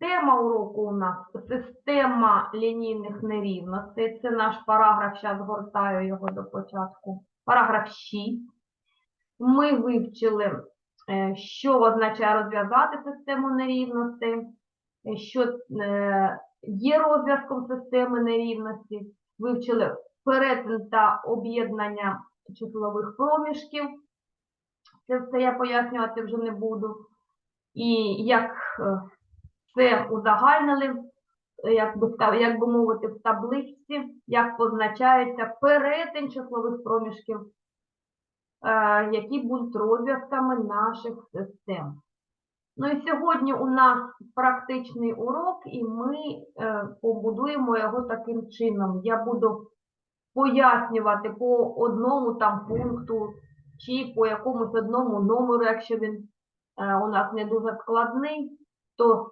Тема уроку у нас система лінійних нерівностей. Це наш параграф, зараз гортаю його до початку. Параграф 6. Ми вивчили, е, що означає розв'язати систему нерівностей, що е, є розв'язком системи нерівності. Вивчили перетин та об'єднання числових проміжків. Це все я пояснювати вже не буду. І як е, це узагальнили, е, як би, як би мовити, в табличці, як позначається перетин числових проміжків, е, які будуть розв'язками наших систем. Ну і сьогодні у нас практичний урок, і ми е, побудуємо його таким чином. Я буду пояснювати по одному там пункту чи по якомусь одному номеру, якщо він у нас не дуже складний, то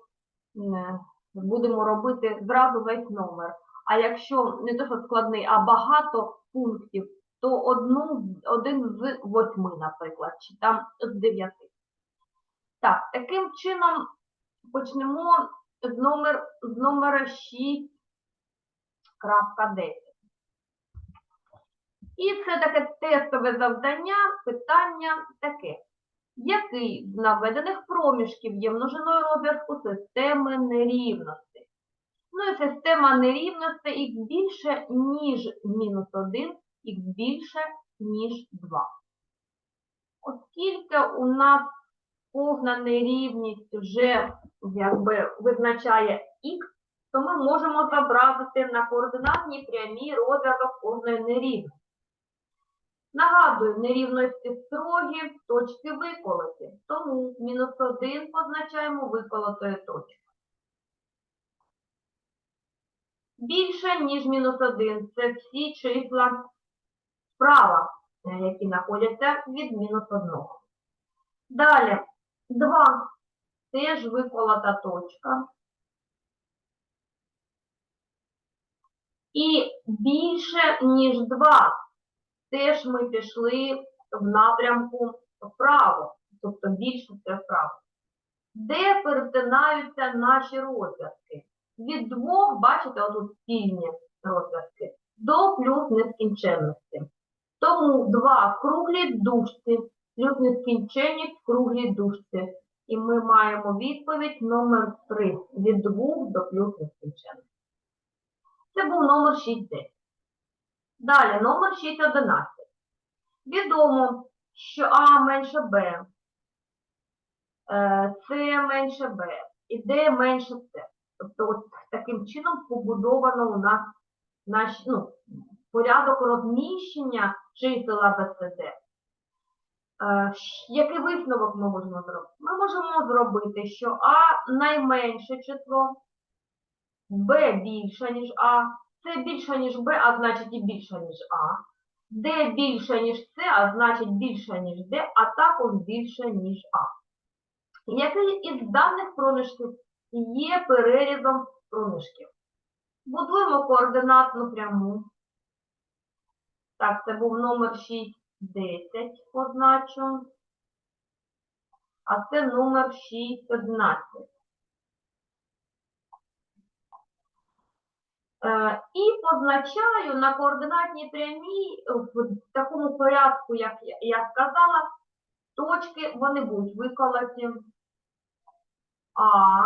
будемо робити зразу весь номер. А якщо не то, що складний, а багато пунктів, то одну, один з восьми, наприклад, чи там з дев'яти. Так, таким чином почнемо з, номер, з номера 6.10. І це таке тестове завдання, питання таке. Який з наведених проміжків є множиною розв'язку системи нерівностей? Ну і система нерівностей х більше, ніж мінус 1, х більше, ніж 2. Оскільки у нас повна нерівність вже якби визначає х, то ми можемо зобразити на координатній прямій розв'язок повної нерівності. Нагадую, нерівності строгі, точки виколоті. Тому мінус 1 позначаємо виколотою точкою. Більше, ніж мінус 1, це всі числа справа, е, які знаходяться від мінус 1. Далі, 2 теж виколота точка. І більше, ніж 2 теж ми пішли в напрямку вправо, тобто більше це вправо. Де перетинаються наші розв'язки? Від двох, бачите, отут спільні розв'язки, до плюс нескінченності. Тому 2 в круглій дужці, плюс нескінченність в круглій дужці. І ми маємо відповідь номер 3 від 2 до плюс нескінченності. Це був номер 6 Далі, номер 6.11. Відомо, що А менше Б, е, С менше Б і Д менше С. Тобто от таким чином побудовано у нас наш, ну, порядок розміщення чисел АБЦД. Е, Який висновок ми можемо зробити? Ми можемо зробити, що А найменше число, Б більше, ніж А, С більше, ніж Б, а значить і більше, ніж А. Д більше, ніж С, а значить більше, ніж Д, а також більше, ніж А. Який із даних проміжків є перерізом проміжків? Будуємо координатну пряму. Так, це був номер 6, 10 позначу. А це номер 6, 11. І позначаю на координатній прямій е, в такому порядку, як я- сказала, точки вони будуть виколоті. А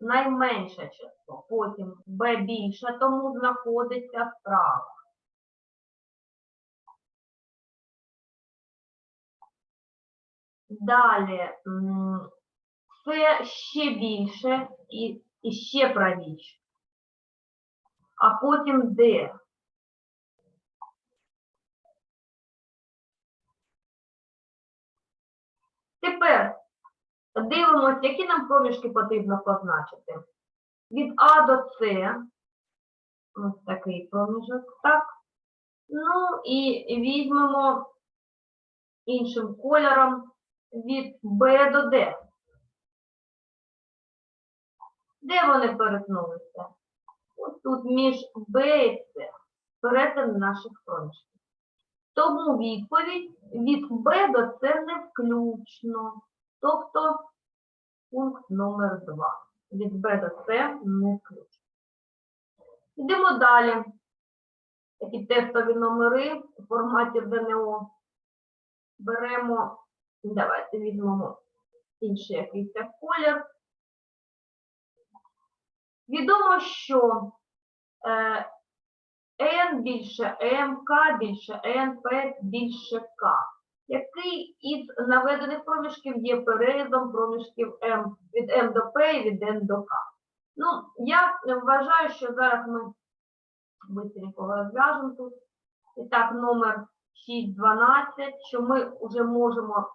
найменше число, потім Б більше, тому знаходиться справа. Далі С ще більше і, і ще правіше а потім Д. Тепер дивимося, які нам проміжки потрібно позначити. Від А до С. Ось такий проміжок, так. Ну і візьмемо іншим кольором від Б до Д. Де вони перетнулися? Тут між Б і С перетин наших проміжків. Тому відповідь від Б до С не включно. Тобто пункт номер 2. від Б до С не включено. Йдемо далі. Такі тестові номери у форматі ЗНО. Беремо, давайте візьмемо інший якийсь колір. Відомо, що е, N більше M, K більше N, P більше K. Який із наведених проміжків є перерізом проміжків M від M до P і від N до K? Ну, я вважаю, що зараз ми быстренько розв'яжемо тут. І так, номер 612, що ми вже можемо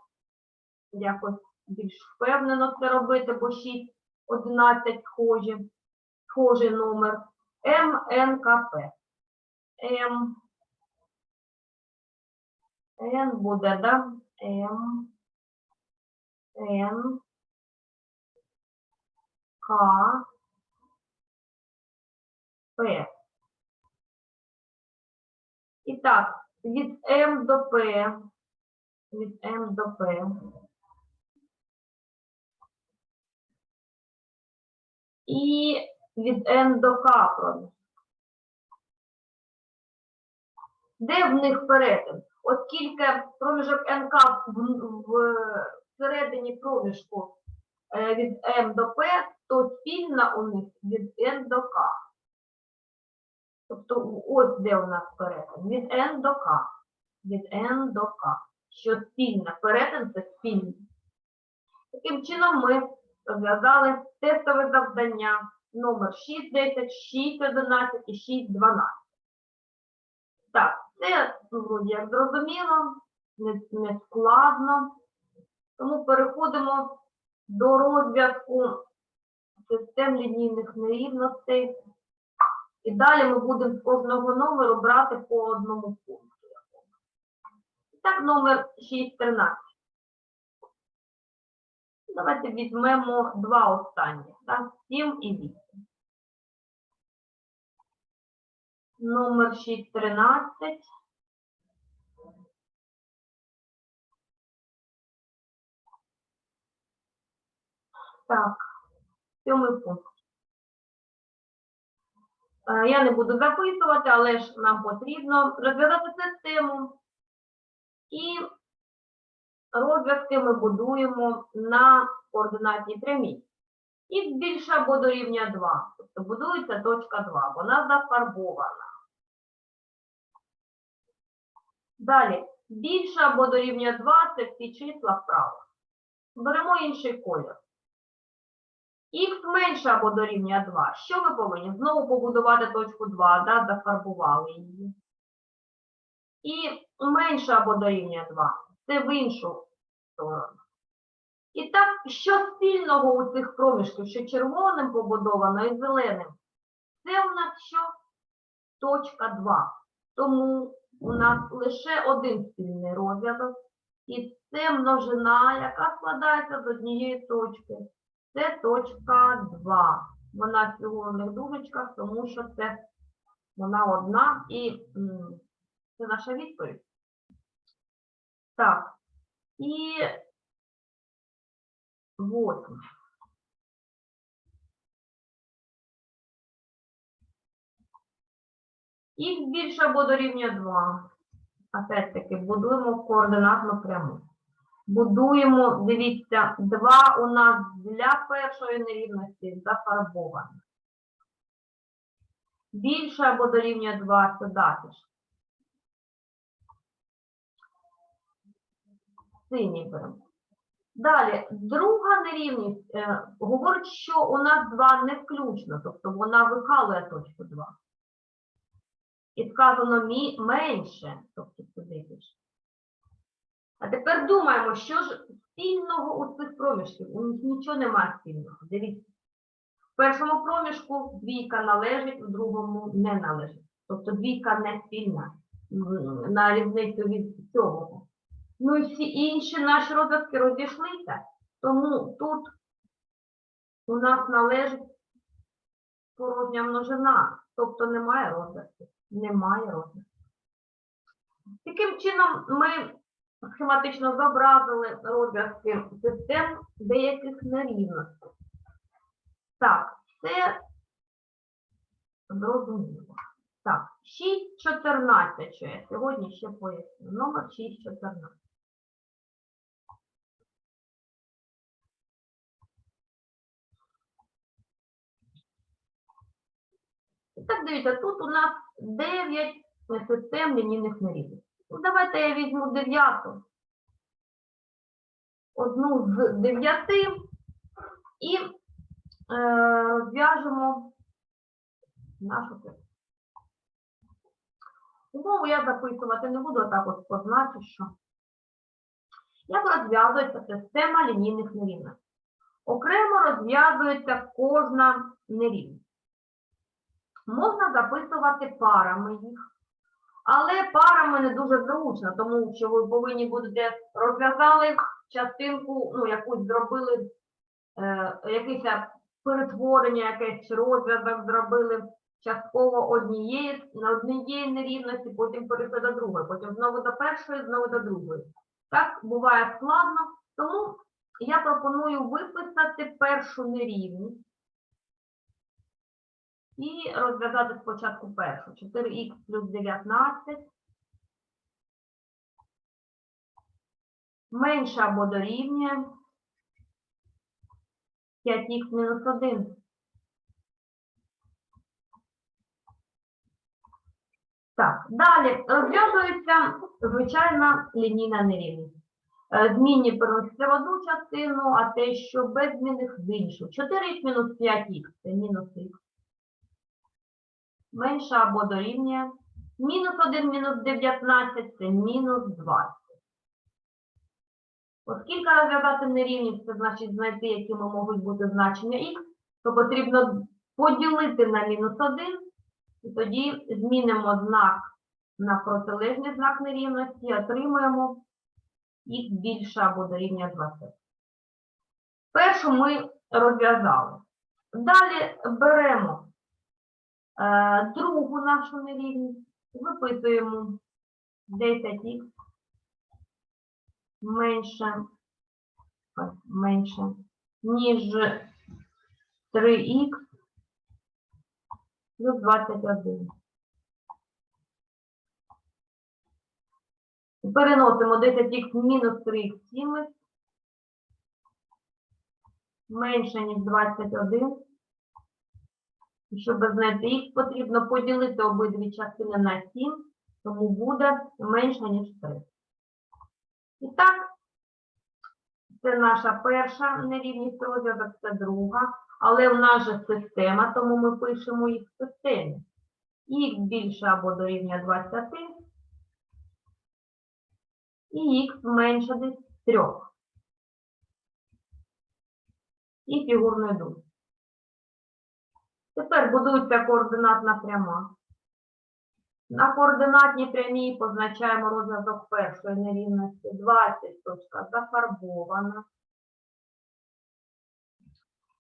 якось більш впевнено це робити, бо 6, 11 схожі, схожий номер. МНКП. М. Н буде, да? М. Н. К. П. І так, від М до П. Від М до П. І від N до. Де в них перетин? Оскільки проміжок НК в, середині проміжку е, від М до П, то спільна у них від N до К. Тобто ось де у нас перетин. Від N до К. Від N до К. Що спільна перетин це спільний. Таким чином ми розв'язали тестове завдання номер 6, 10, 6, 11 і 6, 12. Так, це ну, вроді як зрозуміло, не, не складно. Тому переходимо до розв'язку систем лінійних нерівностей. І далі ми будемо з кожного номеру брати по одному пункту. І так, номер 613. Давайте візьмемо два останні, так? 7 і 8. Номер 613. Так, сьомий пункт. Е, Я не буду записувати, але ж нам потрібно розв'язати систему. І розв'язки ми будуємо на координатній прямій. Х більше або дорівнює 2. Тобто будується точка 2, вона зафарбована. Далі, більше або дорівнює 2 це всі числа вправо. Беремо інший колір. Х менше або дорівнює 2. Що ми повинні? Знову побудувати точку 2, да? зафарбували її. І менше або дорівнює 2. Це в іншу сторону. І так, що спільного у цих проміжків, що червоним побудовано і зеленим? Це у нас що? Точка 2. Тому у нас лише один спільний розв'язок. І це множина, яка складається з однієї точки. Це точка 2. Вона в них дужечках, тому що це вона одна і це наша відповідь. Так. І восьме. Х більше або дорівнює 2. Опять-таки, будуємо координатну пряму. Будуємо, дивіться, 2 у нас для першої нерівності зафарбовано. Більше або дорівнює 2 сюди ж. Синій беремо. Далі, друга нерівність е, говорить, що у нас 2 не включно, тобто вона викалує точку 2. І сказано мі менше, тобто сюди. А тепер думаємо, що ж спільного у цих проміжків? У них нічого немає спільного. Дивіться. В першому проміжку двійка належить, в другому не належить. Тобто двійка не спільна на різницю від цього. Ну і всі інші наші розв'язки розійшлися, тому тут у нас належить порожня множина, тобто немає розв'язків. Немає розв'язків. Таким чином ми схематично зобразили розв'язки систем деяких нерівностей. Так, це зрозуміло. Так, 6.14, що я сьогодні ще поясню. Номер 6.14. І так, дивіться, тут у нас 9 систем лінійних нерівностей. Ну, давайте я візьму дев'яту. Одну з дев'яти і е, розв'яжемо нашу тему. Умову я записувати не буду, а так от позначу, що. Як розв'язується система лінійних нерівностей? Окремо розв'язується кожна нерівність. Можна записувати парами їх, але парами не дуже зручно, тому що ви повинні будете розв'язали частинку, ну, якусь зробили, е, якесь перетворення, якесь розв'язок зробили частково однієї, однієї нерівності, потім перейшли до другої, потім знову до першої, знову до другої. Так буває складно, тому я пропоную виписати першу нерівність і розв'язати спочатку першу. 4х плюс 19 менше або дорівнює 5х мінус 1. Так, далі розв'язується звичайна лінійна нерівність. Е, Змінні переносяться в одну частину, а те, що без змінних в іншу. 4х мінус 5х це мінус х. Менше або дорівнює. Мінус 1 мінус 19 це мінус 20. Оскільки розв'язати нерівність, це значить знайти, якими можуть бути значення х, то потрібно поділити на мінус 1, і тоді змінимо знак на протилежний знак нерівності, і отримаємо х більше або дорівнює 20. Першу ми розв'язали. Далі беремо другу нашу нерівність, виписуємо 10х менше, менше, ніж 3х плюс 21. Переносимо 10х мінус 3х цілих менше, ніж 21. Щоб знайти х, потрібно поділити обидві частини на 7, тому буде менше, ніж 3. І так, це наша перша нерівність розв'язок, це друга. Але в нас же система, тому ми пишемо їх в системі. Х більше або дорівнює 20, і х менше десь 3. І фігурний дух. Тепер будується координатна пряма. На координатній прямій позначаємо розв'язок першої нерівності. 20 точка зафарбована.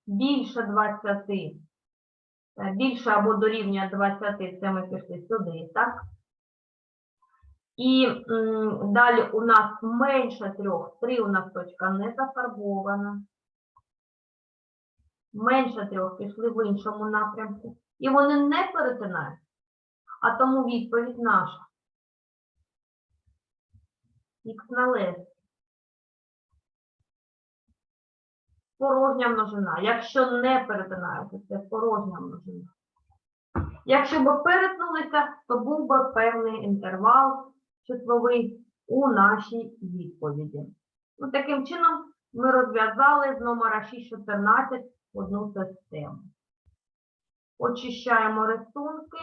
Більше 20, е, більше або дорівнює 20, це ми пішли сюди, так? І м, далі у нас менше 3, 3 у нас точка не зафарбована. Менше 3 пішли в іншому напрямку. І вони не перетинають. А тому відповідь наша. Х належить. Порожня множина. Якщо не перетинаються, це порожня множина. Якщо б перетнулися, то був би певний інтервал числовий у нашій відповіді. Ну, таким чином ми розв'язали з номера 614 одну систему. Очищаємо рисунки.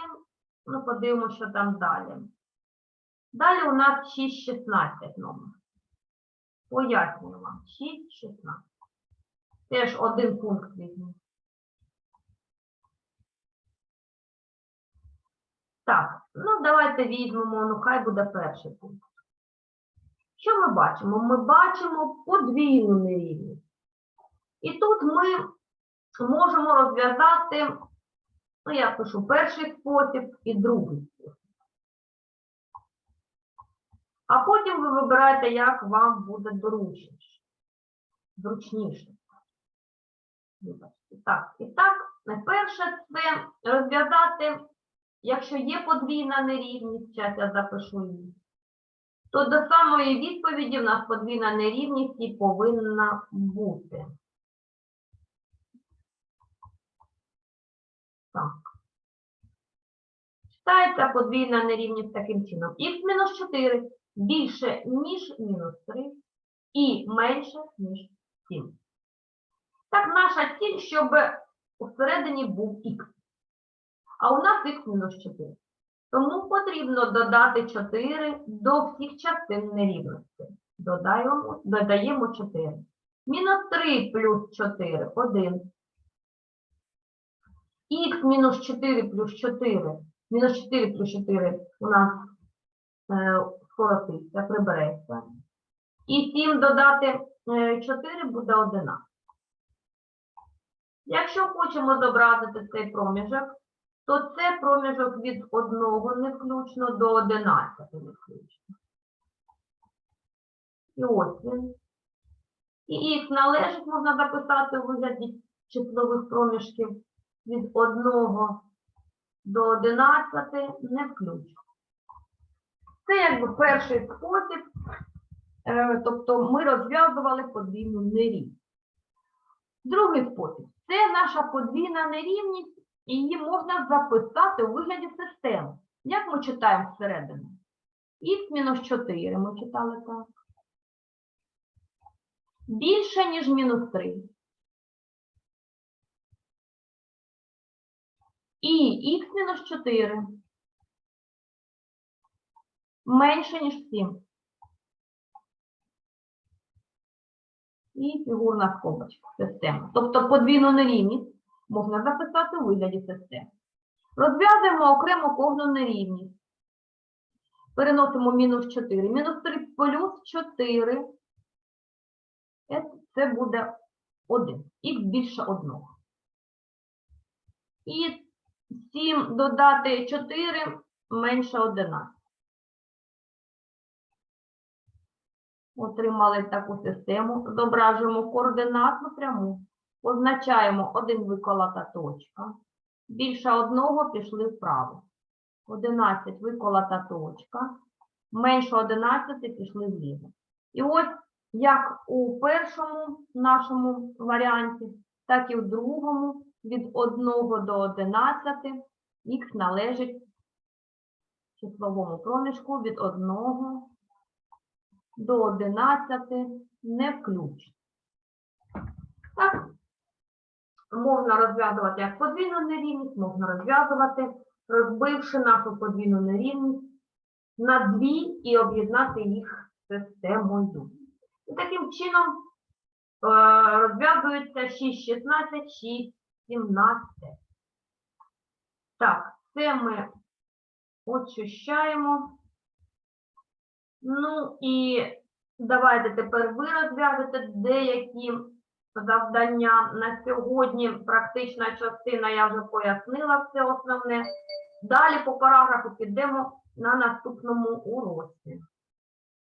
Ну, подивимося, що там далі. Далі у нас 6.16 номер. Пояснюю вам. 6.16. Теж один пункт візьму. Так, ну давайте візьмемо, ну хай буде перший пункт. Що ми бачимо? Ми бачимо подвійну нерівність. І тут ми можемо розв'язати Ну, я пишу перший спосіб і другий спосіб. А потім ви вибираєте, як вам буде зручніше. Зручніше. Так, і так, перше це розв'язати, якщо є подвійна нерівність, зараз я запишу її, то до самої відповіді в нас подвійна нерівність і повинна бути. Так. Читається подвійна нерівність таким чином. х-4 більше, ніж мінус 3 і менше, ніж 7. Так, наша ціль, щоб всередині був х. А у нас х-4. Тому потрібно додати 4 до всіх частин нерівності. Додаємо, додаємо 4. Мінус 3 плюс 4 – 1. Х мінус 4 плюс 4. Мінус 4 плюс 4 у нас е, скоротиться, прибереться. І 7 додати е, 4 буде 11. Якщо хочемо зобразити цей проміжок, то це проміжок від 1 не включно до 11 не включно. І ось він. І х належить можна записати у вигляді числових проміжків від 1 до 11 не включно. Це якби перший спосіб, е, тобто ми розв'язували подвійну нерівність. Другий спосіб це наша подвійна нерівність, і її можна записати у вигляді системи. Як ми читаємо всередину? Х-4 ми читали так. Більше, ніж мінус 3. І х-4 менше, ніж 7. І фігурна скобочка, система. Тобто подвійну нерівність можна записати у вигляді системи. Розв'язуємо окремо кожну нерівність. Переносимо мінус 4. Мінус 3 плюс 4. Е, Це буде 1. Х більше 1. І 7 додати 4 менше 11. Отримали таку систему. Зображуємо координатну пряму. Позначаємо один виколота точка. Більше одного пішли вправо. 11 виколота точка. Менше 11 пішли вліво. І ось як у першому нашому варіанті, так і в другому від 1 до 11 х належить числовому проміжку від 1 до 11 не включно. Так, можна розв'язувати як подвійну нерівність, можна розв'язувати, розбивши нашу подвійну нерівність на дві і об'єднати їх системою. І таким чином е, розв'язується 6, 16, 6, 17. Так, це ми очищаємо. Ну і давайте тепер ви розв'яжете деякі завдання на сьогодні. Практична частина я вже пояснила все основне. Далі по параграфу підемо на наступному уроці.